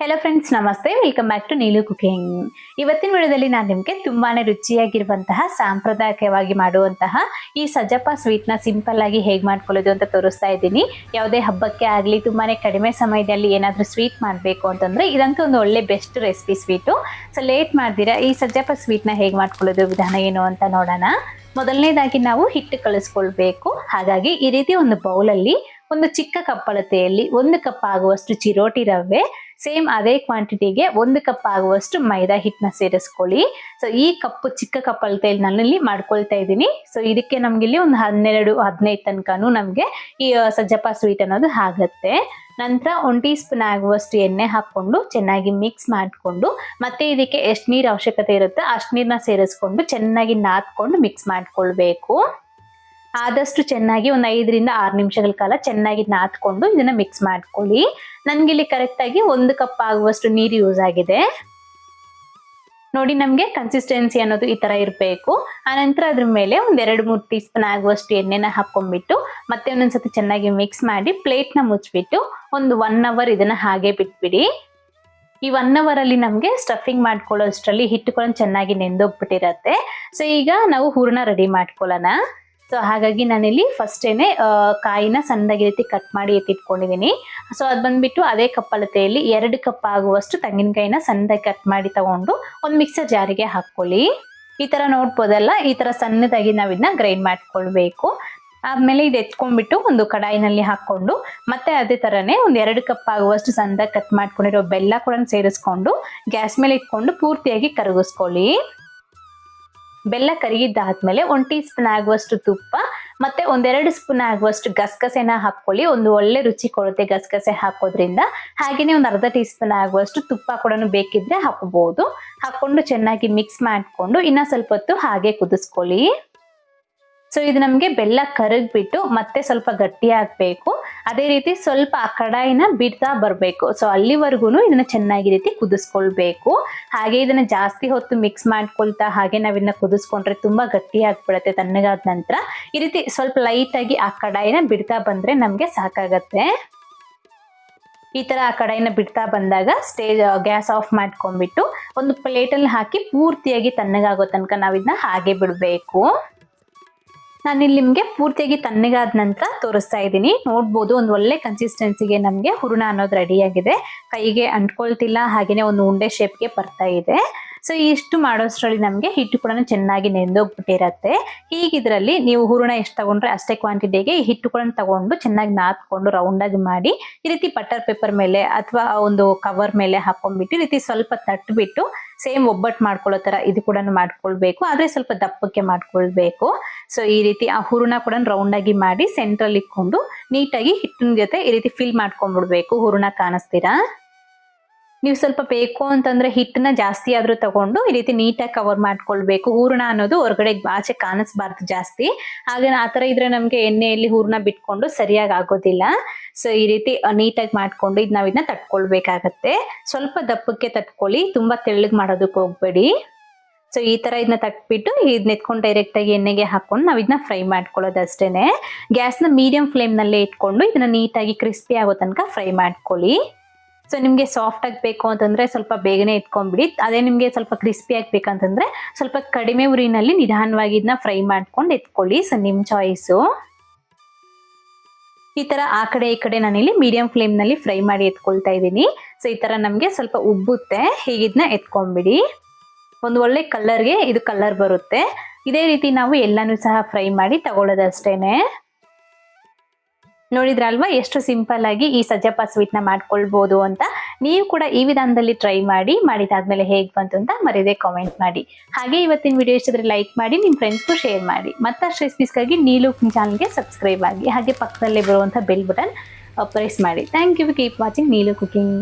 Hello friends ನಮಸ್ತೆ. Welcome back to Neelu cooking ಇವತ್ತಿನ ವಿಡಿಯೋದಲ್ಲಿ ನಾನು ನಿಮಗೆ ತುಂಬಾ ರುಚಿಯಾಗಿರುವಂತಹ, ಸಾಂಪ್ರದಾಯಿಕವಾಗಿ ಮಾಡುವಂತಹ ಈ ಸಜ್ಜಪ್ಪ ಸ್ವೀಟ್ನ ಸಿಂಪಲ್ ಆಗಿ ಹೇಗೆ ಮಾಡ್ಕೊಳ್ಳೋದು ಅಂತ ತೋರಿಸ್ತಾ ಇದ್ದೀನಿ. ಯಾವುದೇ ಹಬ್ಬಕ್ಕೆ ಆಗಲಿ ತುಂಬಾ ಕಡಿಮೆ ಸಮಯದಲ್ಲಿ ಏನಾದರೂ ಸ್ವೀಟ್ ಮಾಡಬೇಕು ಅಂತಂದರೆ ಇದಂತೂ ಒಂದು ಒಳ್ಳೆ best recipe sweet so late ಮಾಡ್ದಿರಾ, ಈ ಸಜ್ಜಪ್ಪ ಸ್ವೀಟ್ನ ಹೇಗೆ ಮಾಡ್ಕೊಳ್ಳೋದು, ವಿಧಾನ ಏನು ಅಂತ ನೋಡೋಣ. ಮೊದಲನೇದಾಗಿ ನಾವು ಹಿಟ್ಟು ಕಳಿಸ್ಕೊಳ್ಬೇಕು. ಹಾಗಾಗಿ ಈ ರೀತಿ ಒಂದು ಬೌಲಲ್ಲಿ ಒಂದು ಚಿಕ್ಕ ಕಪ್ಪಳತೆಯಲ್ಲಿ ಒಂದು ಕಪ್ ಆಗುವಷ್ಟು ಚಿರೋಟಿ ರವೆ, ಸೇಮ್ ಅದೇ ಕ್ವಾಂಟಿಟಿಗೆ ಒಂದು ಕಪ್ ಆಗುವಷ್ಟು ಮೈದಾ ಹಿಟ್ಟನ್ನ ಸೇರಿಸ್ಕೊಳ್ಳಿ. ಸೊ ಈ ಕಪ್ಪು ಚಿಕ್ಕ ಕಪ್ ಅಳತೆಯಲ್ಲಿ ನಾನಿಲ್ಲಿ ಮಾಡ್ಕೊಳ್ತಾ ಇದ್ದೀನಿ. ಸೊ ಇದಕ್ಕೆ ನಮ್ಗೆ ಇಲ್ಲಿ ಒಂದು ಹನ್ನೆರಡು, ಹದಿನೈದು ತನಕನೂ ನಮಗೆ ಈ ಸಜ್ಜಪ್ಪ ಸ್ವೀಟ್ ಅನ್ನೋದು ಆಗುತ್ತೆ. ನಂತರ ಒನ್ ಟೀ ಸ್ಪೂನ್ ಆಗುವಷ್ಟು ಎಣ್ಣೆ ಹಾಕ್ಕೊಂಡು ಚೆನ್ನಾಗಿ ಮಿಕ್ಸ್ ಮಾಡಿಕೊಂಡು, ಮತ್ತೆ ಇದಕ್ಕೆ ಎಷ್ಟು ನೀರು ಅವಶ್ಯಕತೆ ಇರುತ್ತೆ ಅಷ್ಟು ನೀರನ್ನ ಸೇರಿಸ್ಕೊಂಡು ಚೆನ್ನಾಗಿ ನಾದ್ಕೊಂಡು ಮಿಕ್ಸ್ ಮಾಡ್ಕೊಳ್ಬೇಕು. ಆದಷ್ಟು ಚೆನ್ನಾಗಿ ಒಂದು ಐದರಿಂದ ಆರು ನಿಮಿಷಗಳ ಕಾಲ ಚೆನ್ನಾಗಿ ನಾದ್ಕೊಂಡು ಇದನ್ನ ಮಿಕ್ಸ್ ಮಾಡ್ಕೊಳ್ಳಿ. ನನ್ಗಿಲ್ಲಿ ಕರೆಕ್ಟಾಗಿ ಒಂದು ಕಪ್ ಆಗುವಷ್ಟು ನೀರು ಯೂಸ್ ಆಗಿದೆ. ನೋಡಿ ನಮಗೆ ಕನ್ಸಿಸ್ಟೆನ್ಸಿ ಅನ್ನೋದು ಈ ತರ ಇರಬೇಕು. ಆನಂತರ ಅದ್ರ ಮೇಲೆ ಒಂದ್ ಎರಡು ಮೂರು ಟೀ ಸ್ಪೂನ್ ಆಗುವಷ್ಟು ಎಣ್ಣೆನ ಹಾಕೊಂಡ್ಬಿಟ್ಟು ಮತ್ತೆ ಒಂದೊಂದ್ಸತಿ ಚೆನ್ನಾಗಿ ಮಿಕ್ಸ್ ಮಾಡಿ ಪ್ಲೇಟ್ನ ಮುಚ್ಚಿಬಿಟ್ಟು ಒಂದು ಒನ್ ಅವರ್ ಇದನ್ನ ಹಾಗೆ ಬಿಟ್ಬಿಡಿ. ಈ ಒನ್ ಅವರ್ ಅಲ್ಲಿ ನಮಗೆ ಸ್ಟಫಿಂಗ್ ಮಾಡ್ಕೊಳ್ಳೋ ಅಷ್ಟರಲ್ಲಿ ಹಿಟ್ಟುಗಳನ್ನು ಚೆನ್ನಾಗಿ ನೆಂದೋಗ್ಬಿಟ್ಟಿರತ್ತೆ. ಸೊ ಈಗ ನಾವು ಹೂರ್ಣ ರೆಡಿ ಮಾಡ್ಕೊಳ್ಳೋಣ. ಸೊ ಹಾಗಾಗಿ ನಾನಿಲ್ಲಿ ಫಸ್ಟೇನೆ ಕಾಯಿನ ಸಣ್ಣದಾಗಿ ರೀತಿ ಕಟ್ ಮಾಡಿ ಎತ್ತಿಟ್ಕೊಂಡಿದ್ದೀನಿ ಸೊ ಅದು ಬಂದ್ಬಿಟ್ಟು ಅದೇ ಕಪ್ಪಲತೆಯಲ್ಲಿ ಎರಡು ಕಪ್ ಆಗುವಷ್ಟು ತೆಂಗಿನಕಾಯಿನ ಸಣ್ಣದಾಗಿ ಕಟ್ ಮಾಡಿ ತಗೊಂಡು ಒಂದು ಮಿಕ್ಸರ್ ಜಾರಿಗೆ ಹಾಕ್ಕೊಳ್ಳಿ. ಈ ಥರ ನೋಡ್ಬೋದಲ್ಲ, ಈ ಥರ ಸಣ್ಣದಾಗಿ ನಾವು ಇದನ್ನ ಗ್ರೈಂಡ್ ಮಾಡ್ಕೊಳ್ಬೇಕು. ಆದಮೇಲೆ ಇದು ಎತ್ಕೊಂಡ್ಬಿಟ್ಟು ಒಂದು ಕಡಾಯಿನಲ್ಲಿ ಹಾಕ್ಕೊಂಡು, ಮತ್ತೆ ಅದೇ ಥರನೇ ಒಂದು ಎರಡು ಕಪ್ ಆಗುವಷ್ಟು ಸಣ್ಣದಾಗಿ ಕಟ್ ಮಾಡ್ಕೊಂಡಿರೋ ಬೆಲ್ಲ ಕೂಡ ಸೇರಿಸ್ಕೊಂಡು, ಗ್ಯಾಸ್ ಮೇಲೆ ಇಟ್ಕೊಂಡು ಪೂರ್ತಿಯಾಗಿ ಕರಗಿಸ್ಕೊಳ್ಳಿ. ಬೆಲ್ಲ ಕರಗಿದ್ದಾದ್ಮೇಲೆ ಒಂದು ಟೀ ಸ್ಪೂನ್ ಆಗುವಷ್ಟು ತುಪ್ಪ, ಮತ್ತೆ ಒಂದೆರಡು ಸ್ಪೂನ್ ಆಗುವಷ್ಟು ಗಸಗಸೆನ ಹಾಕ್ಕೊಳ್ಳಿ. ಒಂದು ಒಳ್ಳೆ ರುಚಿ ಕೊಡುತ್ತೆ ಗಸಗಸೆ ಹಾಕೋದ್ರಿಂದ. ಹಾಗೇನೆ ಒಂದು ಅರ್ಧ ಟೀ ಸ್ಪೂನ್ ಆಗುವಷ್ಟು ತುಪ್ಪ ಕೂಡ ಬೇಕಿದ್ರೆ ಹಾಕಬಹುದು ಹಾಕೊಂಡು ಚೆನ್ನಾಗಿ ಮಿಕ್ಸ್ ಮಾಡಿಕೊಂಡು ಇನ್ನ ಸ್ವಲ್ಪ ಹೊತ್ತು ಹಾಗೆ ಕುದಿಸ್ಕೊಳ್ಳಿ. ಸೊ ಇದು ನಮಗೆ ಬೆಲ್ಲ ಕರಗ್ಬಿಟ್ಟು ಮತ್ತೆ ಸ್ವಲ್ಪ ಗಟ್ಟಿ ಆಗಬೇಕು. ಅದೇ ರೀತಿ ಸ್ವಲ್ಪ ಆ ಕಡಾಯಿನ ಬಿಡ್ತಾ ಬರಬೇಕು. ಸೊ ಅಲ್ಲಿವರೆಗೂ ಇದನ್ನ ಚೆನ್ನಾಗಿ ರೀತಿ ಕುದಿಸ್ಕೊಳ್ಬೇಕು. ಹಾಗೆ ಇದನ್ನ ಜಾಸ್ತಿ ಹೊತ್ತು ಮಿಕ್ಸ್ ಮಾಡ್ಕೊಳ್ತಾ ಹಾಗೆ ನಾವ್ ಇದನ್ನ ಕುದಿಸ್ಕೊಂಡ್ರೆ ತುಂಬಾ ಗಟ್ಟಿ ಆಗ್ಬಿಡತ್ತೆ ತಣ್ಣಗಾದ ನಂತರ. ಈ ರೀತಿ ಸ್ವಲ್ಪ ಲೈಟ್ ಆಗಿ ಆ ಕಡಾಯಿನ ಬಿಡ್ತಾ ಬಂದ್ರೆ ನಮ್ಗೆ ಸಾಕಾಗತ್ತೆ. ಈ ತರ ಆ ಕಡಾಯಿನ ಬಿಡ್ತಾ ಬಂದಾಗ ಸ್ಟೇಜ್ ಗ್ಯಾಸ್ ಆಫ್ ಮಾಡ್ಕೊಂಡ್ಬಿಟ್ಟು ಒಂದು ಪ್ಲೇಟಲ್ಲಿ ಹಾಕಿ ಪೂರ್ತಿಯಾಗಿ ತಣ್ಣಗಾಗೋ ತನಕ ನಾವು ಇದನ್ನ ಹಾಗೆ ಬಿಡಬೇಕು. ನಾನಿಲ್ಲಿ ನಿಮಗೆ ಪೂರ್ತಿಯಾಗಿ ತಣ್ಣಗಾದ ನಂತರ ತೋರಿಸ್ತಾ ಇದ್ದೀನಿ. ನೋಡ್ಬೋದು ಒಂದು ಒಳ್ಳೆ ಕನ್ಸಿಸ್ಟೆನ್ಸಿಗೆ ನಮಗೆ ಹುರುಣ ಅನ್ನೋದು ರೆಡಿ ಆಗಿದೆ. ಕೈಗೆ ಅಂಟ್ಕೊಳ್ತಿಲ್ಲ, ಹಾಗೇನೆ ಒಂದು ಉಂಡೆ ಶೇಪ್ಗೆ ಬರ್ತಾ ಇದೆ. ಸೊ ಇಷ್ಟು ಮಾಡೋಷ್ಟರಲ್ಲಿ ನಮಗೆ ಹಿಟ್ಟು ಕೂಡ ಚೆನ್ನಾಗಿ ನೆಂದೋಗ್ಬಿಟ್ಟಿರತ್ತೆ ಹೀಗಿದ್ರಲ್ಲಿ ನೀವು ಹೂರಣ ಎಷ್ಟು ತಗೊಂಡ್ರೆ ಅಷ್ಟೇ ಕ್ವಾಂಟಿಟಿಗೆ ಹಿಟ್ಟು ಕೂಡ ತಗೊಂಡು ಚೆನ್ನಾಗಿ ನಾದ್ಕೊಂಡು ರೌಂಡಾಗಿ ಮಾಡಿ, ಈ ರೀತಿ ಬಟರ್ ಪೇಪರ್ ಮೇಲೆ ಅಥವಾ ಒಂದು ಕವರ್ ಮೇಲೆ ಹಾಕೊಂಡ್ಬಿಟ್ಟು, ಈ ರೀತಿ ಸ್ವಲ್ಪ ತಟ್ಬಿಟ್ಟು ಸೇಮ್ ಒಬ್ಬಟ್ಟು ಮಾಡ್ಕೊಳ್ಳೋ ತರ ಇದು ಕೂಡ ಮಾಡ್ಕೊಳ್ಬೇಕು. ಆದ್ರೆ ಸ್ವಲ್ಪ ದಪ್ಪಕ್ಕೆ ಮಾಡ್ಕೊಳ್ಬೇಕು. ಸೊ ಈ ರೀತಿ ಆ ಹೂರಣ ಕೂಡ ರೌಂಡ್ ಆಗಿ ಮಾಡಿ ಸೆಂಟ್ರಲ್ ಇಕ್ಕೊಂಡು ನೀಟಾಗಿ ಹಿಟ್ಟಿನ ಜೊತೆ ಈ ರೀತಿ ಫಿಲ್ ಮಾಡ್ಕೊಂಡ್ಬಿಡ್ಬೇಕು. ಹೂರಣ ಕಾಣಿಸ್ತೀರಾ? ನೀವು ಸ್ವಲ್ಪ ಬೇಕು ಅಂತಂದ್ರೆ ಹಿಟ್ಟನ್ನ ಜಾಸ್ತಿ ಆದ್ರೂ ತಗೊಂಡು ಈ ರೀತಿ ನೀಟಾಗಿ ಕವರ್ ಮಾಡ್ಕೊಳ್ಬೇಕು. ಹೂರ್ಣ ಅನ್ನೋದು ಹೊರಗಡೆ ಆಚೆ ಕಾಣಿಸ್ಬಾರ್ದು ಜಾಸ್ತಿ. ಹಾಗೆ ಆ ತರ ಇದ್ರೆ ನಮ್ಗೆ ಎಣ್ಣೆಯಲ್ಲಿ ಹೂರ್ಣ ಬಿಟ್ಕೊಂಡು ಸರಿಯಾಗಿ ಆಗೋದಿಲ್ಲ. ಸೊ ಈ ರೀತಿ ನೀಟಾಗಿ ಮಾಡ್ಕೊಂಡು ಇದ್ ನಾವ್ ಇದನ್ನ ತಟ್ಕೊಳ್ಬೇಕಾಗತ್ತೆ. ಸ್ವಲ್ಪ ದಪ್ಪಕ್ಕೆ ತಟ್ಕೊಳ್ಳಿ. ತುಂಬಾ ತೆಳ್ಳಗ್ ಮಾಡೋದಕ್ಕೆ ಹೋಗ್ಬೇಡಿ. ಸೊ ಈ ತರ ಇದನ್ನ ತಟ್ಬಿಟ್ಟು ಇದನ್ನ ಎತ್ಕೊಂಡು ಡೈರೆಕ್ಟ್ ಆಗಿ ಎಣ್ಣೆಗೆ ಹಾಕೊಂಡು ನಾವು ಇದನ್ನ ಫ್ರೈ ಮಾಡ್ಕೊಳ್ಳೋದು ಅಷ್ಟೇನೆ ಗ್ಯಾಸ್ನ ಮೀಡಿಯಂ ಫ್ಲೇಮ್ ನಲ್ಲೇ ಇಟ್ಕೊಂಡು ಇದನ್ನ ನೀಟಾಗಿ ಕ್ರಿಸ್ಪಿ ಆಗೋ ತನಕ ಫ್ರೈ ಮಾಡ್ಕೊಳ್ಳಿ. ಸೊ ನಿಮಗೆ ಸಾಫ್ಟ್ ಆಗಿ ಬೇಕು ಅಂತಂದ್ರೆ ಸ್ವಲ್ಪ ಬೇಗನೆ ಇಟ್ಕೊಂಡ್ಬಿಡಿ ಅದೇ ನಿಮಗೆ ಸ್ವಲ್ಪ ಕ್ರಿಸ್ಪಿ ಆಗ್ಬೇಕಂತಂದ್ರೆ ಸ್ವಲ್ಪ ಕಡಿಮೆ ಉರಿನಲ್ಲಿ ನಿಧಾನವಾಗಿ ಇದನ್ನ ಫ್ರೈ ಮಾಡ್ಕೊಂಡು ಎತ್ಕೊಳ್ಳಿ. ಸೊ ನಿಮ್ ಚಾಯ್ಸು ಈ ತರ ಆ ಕಡೆ, ಈ ಕಡೆ ನಾನಿಲ್ಲಿ ಮೀಡಿಯಂ ಫ್ಲೇಮ್ನಲ್ಲಿ ಫ್ರೈ ಮಾಡಿ ಎತ್ಕೊಳ್ತಾ ಇದ್ದೀನಿ. ಸೊ ಈ ತರ ನಮಗೆ ಸ್ವಲ್ಪ ಉಬ್ಬುತ್ತೆ. ಹೀಗಿದ್ನ ಎತ್ಕೊಂಡ್ಬಿಡಿ. ಒಂದು ಒಳ್ಳೆ ಕಲರ್ಗೆ ಇದು ಕಲರ್ ಬರುತ್ತೆ. ಇದೇ ರೀತಿ ನಾವು ಎಲ್ಲಾನು ಸಹ ಫ್ರೈ ಮಾಡಿ ತಗೊಳ್ಳೋದಷ್ಟೇನೆ. ನೋಡಿದ್ರಲ್ವಾ? ಎಷ್ಟು ಸಿಂಪಲ್ ಆಗಿ ಈ ಸಜ್ಜಪ್ಪ ಸ್ವೀಟ್ನ ಮಾಡ್ಕೊಳ್ಬಹುದು ಅಂತ. ನೀವು ಕೂಡ ಈ ವಿಧಾನದಲ್ಲಿ ಟ್ರೈ ಮಾಡಿ, ಮಾಡಿದಾದ್ಮೇಲೆ ಹೇಗ್ ಬಂತು ಅಂತ ಮರೆಯದೆ ಕಾಮೆಂಟ್ ಮಾಡಿ. ಹಾಗೆ ಇವತ್ತಿನ ವಿಡಿಯೋ ಇಷ್ಟಿದ್ರೆ ಲೈಕ್ ಮಾಡಿ ನಿಮ್ಮ ಫ್ರೆಂಡ್ಸ್ಗೂ ಶೇರ್ ಮಾಡಿ. ಮತ್ತಷ್ಟು ರೆಸಿಪೀಸ್ಗಾಗಿ ನೀಲು ಚಾನಲ್ಗೆ ಸಬ್ಸ್ಕ್ರೈಬ್ ಆಗಿ, ಹಾಗೆ ಪಕ್ಕದಲ್ಲೇ ಬರುವಂಥ ಬೆಲ್ ಬಟನ್ ಪ್ರೆಸ್ ಮಾಡಿ. Thank you keep watching Neelu cooking